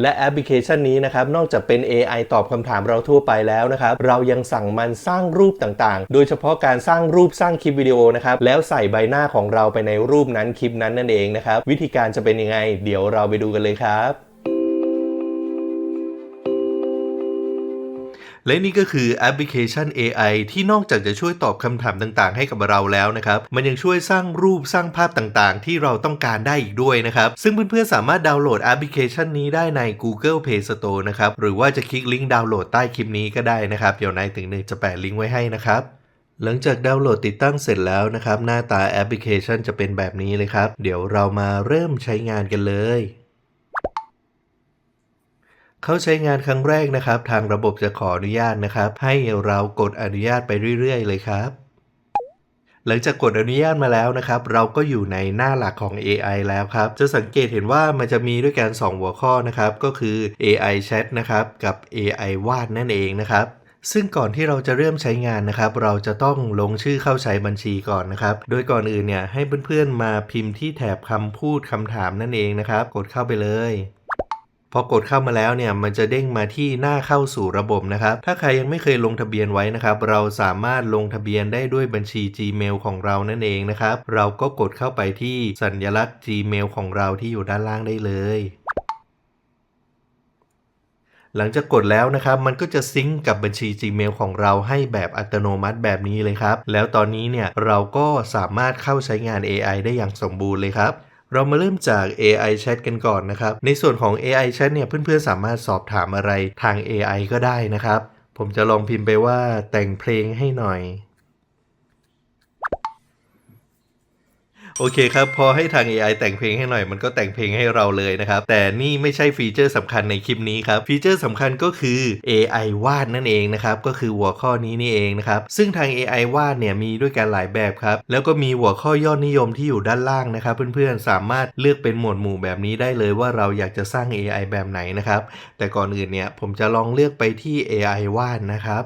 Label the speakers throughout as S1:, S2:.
S1: และแอปพลิเคชันนี้นะครับ นอกจากเป็น AI ตอบคำถามเราทั่วไปแล้วนะครับ เรายังสั่งมันสร้างรูปต่างๆ โดยเฉพาะการสร้างรูปสร้างคลิปวิดีโอนะครับ แล้วใส่ใบหน้าของเราไปในรูปนั้นคลิปนั้นนั่นเองนะครับ วิธีการจะเป็นยังไง เดี๋ยวเราไปดูกันเลยครับ และนี่ก็คือแอปพลิเคชัน AI ที่นอกจากจะช่วยตอบคำถามต่างๆ ให้กับเราแล้วนะครับ มันยังช่วยสร้างรูปสร้างภาพต่างๆ ที่เราต้องการได้อีกด้วยนะครับ ซึ่งเพื่อนๆ สามารถดาวน์โหลดแอปพลิเคชันนี้ได้ใน Google Play Store นะครับ หรือว่าจะคลิกลิงก์ดาวน์โหลดใต้คลิปนี้ก็ได้นะครับ เดี๋ยวนายถึงหนึ่งจะแปะลิงก์ไว้ให้นะครับหลังจากดาวน์โหลดติดตั้งเสร็จแล้วนะครับ หน้าตาแอปพลิเคชันจะเป็นแบบนี้เลยครับ เดี๋ยวเรามาเริ่มใช้งานกันเลย เขาใช้งานครั้งแรกนะครับ ทางระบบจะขออนุญาตนะครับ ให้เรากดอนุญาตไปเรื่อย ๆ เลยครับ หลังจากกดอนุญาตมาแล้วนะครับ เราก็อยู่ในหน้าหลักของ AI แล้วครับ จะสังเกตเห็นว่ามันจะมีด้วยกัน 2 หัวข้อนะครับ ก็คือ AI Chat นะครับกับ AI วาดนั่นเองนะครับซึ่งก่อนที่เราจะเริ่มใช้งานนะครับ เราจะต้องลงชื่อเข้าใช้บัญชีก่อนนะครับ โดยก่อนอื่นเนี่ยให้เพื่อนๆมาพิมพ์ที่แถบคำพูดคำถามนั่นเองนะครับ กดเข้าไปเลย พอกดเข้ามาแล้วเนี่ยมันจะเด้งมาที่หน้าเข้าสู่ระบบนะครับ ถ้าใครยังไม่เคยลงทะเบียนไว้นะครับ เราสามารถลงทะเบียนได้ด้วยบัญชี Gmail ของเรานั่นเองนะครับ เราก็กดเข้าไปที่สัญลักษณ์ Gmail ของเราที่อยู่ด้านล่างได้เลยหลังจากกดแล้วนะครับ มันก็จะซิงก์กับบัญชี Gmail ของเราให้แบบอัตโนมัติแบบนี้เลยครับ แล้วตอนนี้เนี่ยเราก็สามารถเข้าใช้งาน AI ได้อย่างสมบูรณ์เลยครับ เรามาเริ่มจาก AI Chat กันก่อนนะครับ ในส่วนของ AI Chat เนี่ยเพื่อนๆสามารถสอบถามอะไรทาง AI ก็ได้นะครับ ผมจะลองพิมพ์ไปว่าแต่งเพลงให้หน่อย โอเคครับ พอให้ทาง AI แต่งเพลงให้หน่อยมันก็แต่งเพลงให้เราเลยนะครับ แต่นี่ไม่ใช่ฟีเจอร์สำคัญในคลิปนี้ครับ ฟีเจอร์สำคัญก็คือ AI วาดนั่นเองนะครับ ก็คือหัวข้อนี้นี่เองนะครับ ซึ่งทาง AI วาดเนี่ยมีด้วยกันหลายแบบครับ แล้วก็มีหัวข้อยอดนิยมที่อยู่ด้านล่างนะครับ เพื่อนๆ สามารถเลือกเป็นหมวดหมู่แบบนี้ได้เลยว่าเราอยากจะสร้าง AI แบบไหนนะครับ แต่ก่อนอื่นเนี่ยผมจะลองเลือกไปที่ AI วาดนะครับ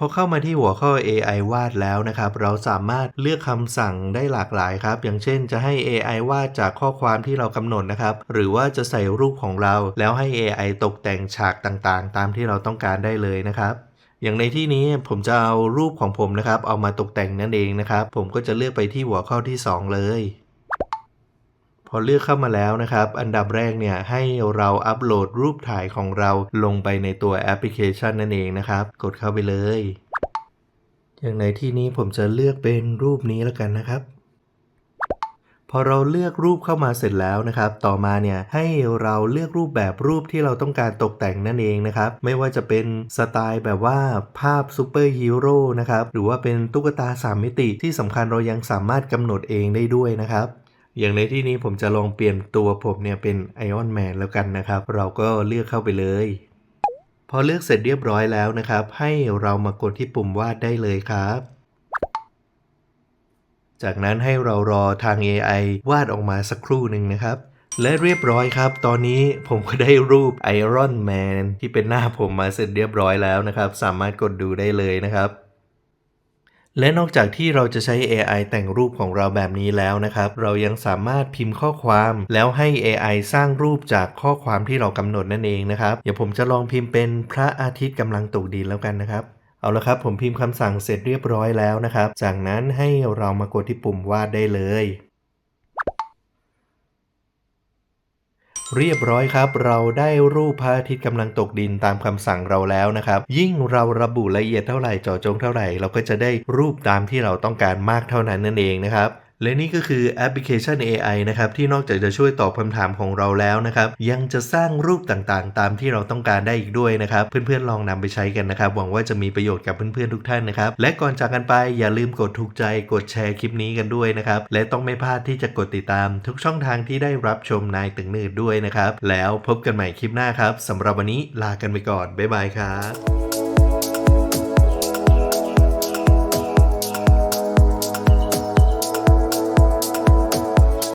S1: พอเข้ามาที่หัวข้อ AI วาดแล้วนะครับ เราสามารถเลือกคำสั่งได้หลากหลายครับ อย่างเช่นจะให้ AI วาดจากข้อความที่เรากำหนดนะครับ หรือว่าจะใส่รูปของเรา แล้วให้ AI ตกแต่งฉากต่างๆ ตามที่เราต้องการได้เลยนะครับอย่างในที่นี้ผมจะเอารูปของผมนะครับ เอามาตกแต่งนั่นเองนะครับ ผมก็จะเลือกไปที่หัวข้อที่ 2 เลย พอเลือกเข้ามาแล้วนะครับ อันดับแรกเนี่ยให้เราอัปโหลดรูปถ่ายของเราลงไปในตัวแอปพลิเคชันนั่นเองนะครับ กดเข้าไปเลย อย่างในที่นี้ผมจะเลือกเป็นรูปนี้แล้วกันนะครับพอเราเลือกรูปเข้ามาเสร็จแล้วนะครับ ต่อมาเนี่ยให้เราเลือกรูปแบบรูปที่เราต้องการตกแต่งนั่นเองนะครับ ไม่ว่าจะเป็นสไตล์แบบว่าภาพซูเปอร์ฮีโร่นะครับ หรือว่าเป็นตุ๊กตา 3 มิติที่สำคัญเรายังสามารถกำหนดเองได้ด้วยนะครับ อย่างในที่นี้ผมจะลองเปลี่ยนตัวผมเนี่ยเป็นไอออนแมนแล้วกันนะครับ เราก็เลือกเข้าไปเลย พอเลือกเสร็จเรียบร้อยแล้วนะครับ ให้เรามากดที่ปุ่มวาดได้เลยครับ จากนั้นให้เรารอทาง AI วาดออกมาสักครู่หนึ่งนะครับและเรียบร้อยครับ ตอนนี้ผมก็ได้รูป Iron Man ที่เป็นหน้าผมมาเสร็จเรียบร้อยแล้วนะครับ สามารถกดดูได้เลยนะครับ และนอกจากที่เราจะใช้ AI แต่งรูปของเราแบบนี้แล้วนะครับ เรายังสามารถพิมพ์ข้อความแล้วให้ AI สร้างรูปจากข้อความที่เรากำหนดนั่นเองนะครับ เดี๋ยวผมจะลองพิมพ์เป็นพระอาทิตย์กำลังตกดินแล้วกันนะครับเอาละครับผมพิมพ์คำสั่งเสร็จเรียบร้อยแล้วนะครับ จากนั้นให้เรามากดที่ปุ่มวาดได้เลย เรียบร้อยครับ เราได้รูปพระอาทิตย์กำลังตกดินตามคำสั่งเราแล้วนะครับ ยิ่งเราระบุละเอียดเท่าไหร่เจาะจงเท่าไหร่ เราก็จะได้รูปตามที่เราต้องการมากเท่านั้นนั่นเองนะครับ และนี่ก็คือแอปพลิเคชัน AI นะครับที่นอกจากจะช่วยตอบคำถามของเราแล้วนะครับยังจะสร้างรูปต่างๆ ตามที่เราต้องการได้อีกด้วยนะครับเพื่อนๆลองนำไปใช้กันนะครับหวังว่าจะมีประโยชน์กับเพื่อนๆทุกท่านนะครับและก่อนจากกันไปอย่าลืมกดถูกใจกดแชร์คลิปนี้กันด้วยนะครับและต้องไม่พลาดที่จะกดติดตามทุกช่องทางที่ได้รับชมนายตึงนืดด้วยนะครับแล้วพบกันใหม่คลิปหน้าครับสำหรับวันนี้ลากันไปก่อนบ๊ายบายครับ